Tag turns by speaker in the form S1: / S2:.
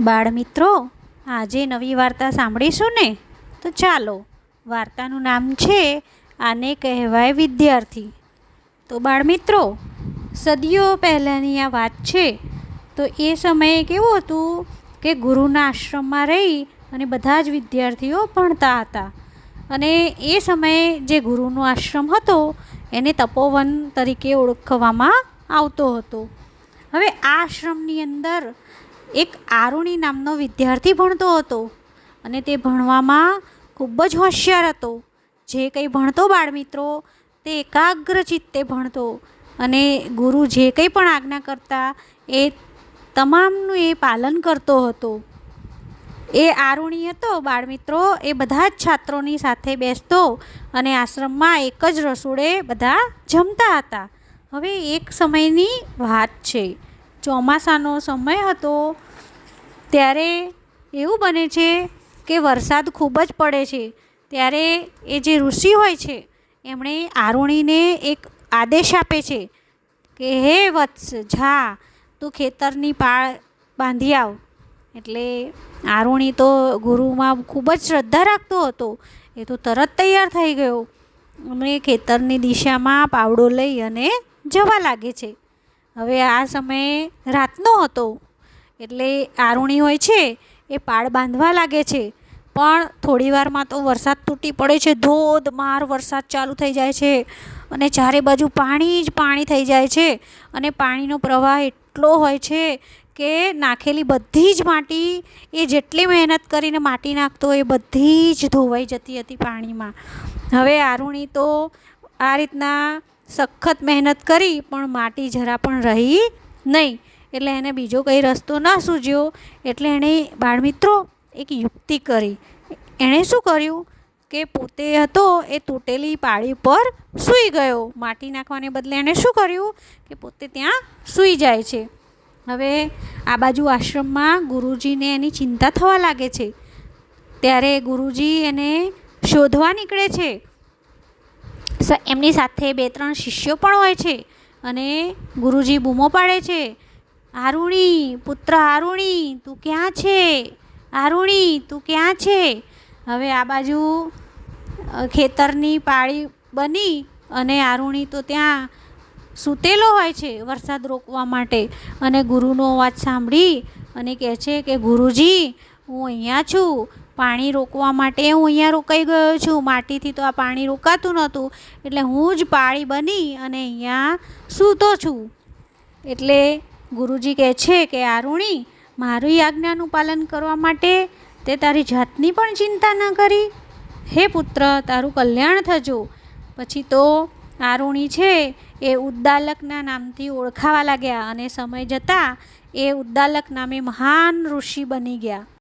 S1: બાળમિત્રો, આજે નવી વાર્તા સાંભળીશું ને? તો ચાલો, વાર્તાનું નામ છે, આને કહેવાય વિદ્યાર્થી. તો બાળમિત્રો, સદીઓ પહેલાંની આ વાત છે. તો એ સમયે કેવું હતું કે ગુરુના આશ્રમમાં રહી અને બધા જ વિદ્યાર્થીઓ ભણતા હતા. અને એ સમયે જે ગુરુનો આશ્રમ હતો, એને તપોવન તરીકે ઓળખવામાં આવતો હતો. હવે આ આશ્રમની અંદર એક આરુણી નામનો વિદ્યાર્થી ભણતો હતો અને તે ભણવામાં ખૂબ જ હોશિયાર હતો. જે કંઈ ભણતો બાળમિત્રો, તે એકાગ્ર ચિત્તે ભણતો અને ગુરુ જે કંઈ પણ આજ્ઞા કરતા એ તમામનું એ પાલન કરતો હતો. એ આરુણી હતો, બાળમિત્રો, એ બધા જ છાત્રોની સાથે બેસતો અને આશ્રમમાં એક જ રસોડે બધા જમતા હતા. હવે એક સમયની વાત છે. ચોમાસાનો સમય હતો, ત્યારે એવું બને છે કે વરસાદ ખૂબ જ પડે છે. ત્યારે એ જે ઋષિ હોય છે, એમણે આરુણીને એક આદેશ આપે છે કે, હે વત્સ, જા, તું ખેતરની પાળ બાંધી આવ. એટલે આરુણી તો ગુરુમાં ખૂબ જ શ્રદ્ધા રાખતો હતો. એ તો તરત તૈયાર થઈ ગયો. અને ખેતરની દિશામાં પાવડો લઈ અને જવા લાગે છે. હવે આ સમયે રાતનો હતો. એટલે આરુણી હોય છે, એ પાળ બાંધવા લાગે છે. પણ થોડી વારમાં તો વરસાદ તૂટી પડે છે, ધોધમાર વરસાદ ચાલુ થઈ જાય છે. અને ચારે બાજુ પાણી જ પાણી થઈ જાય છે. અને પાણીનો પ્રવાહ એટલો હોય છે કે નાખેલી બધી જ માટી, એ જેટલી મહેનત કરીને માટી નાખતો એ બધી જ ધોવાઈ જતી હતી પાણીમાં. હવે આરુણી તો આ રીતના સખત મહેનત કરી, પણ માટી જરા પણ રહી નહીં. એટલે એને બીજો કંઈ રસ્તો ન સૂજ્યો એટલે એણે બાળમિત્રો એક યુક્તિ કરી. એણે શું કર્યું? કે પોતે હતો એ તૂટેલી પાળી પર સૂઈ ગયો. માટી નાખવાને બદલે એણે શું કર્યું? કે પોતે ત્યાં સૂઈ જાય છે. હવે આ બાજુ આશ્રમમાં ગુરુજીને એની ચિંતા થવા લાગે છે. ત્યારે ગુરુજી એને શોધવા નીકળે છે. એમની સાથે બે ત્રણ શિષ્યો પણ હોય છે અને ગુરુજી બૂમો પાડે છે. આરુણી પુત્ર આરુણી તું ક્યાં છે? આરુણી તું ક્યાં છે? હવે આ બાજુ ખેતરની પાળી બની અને આરુણી તો ત્યાં સૂતેલો હોય છે વરસાદ રોકવા માટે અને ગુરુનો અવાજ સાંભળી અને કહે છે કે, ગુરુજી, હું અહીંયા છું. પાણી રોકવા માટે હું અહીંયા રોકાઈ ગયો છું. માટીથી તો આ પાણી રોકાતું નહોતું. એટલે હું જ પાળી બની અને અહીંયા સૂતો છું. એટલે ગુરુજી કહે છે કે, આરુણી, મારી આજ્ઞાનું પાલન કરવા માટે તે તારી જાતની પણ ચિંતા ન કરી. હે પુત્ર, તારું કલ્યાણ થજો. પછી તો આરુણી છે એ ઉદ્દાલકના નામથી ઓળખાવા લાગ્યા અને સમય જતાં એ ઉદ્દાલક નામે મહાન ઋષિ બની ગયા.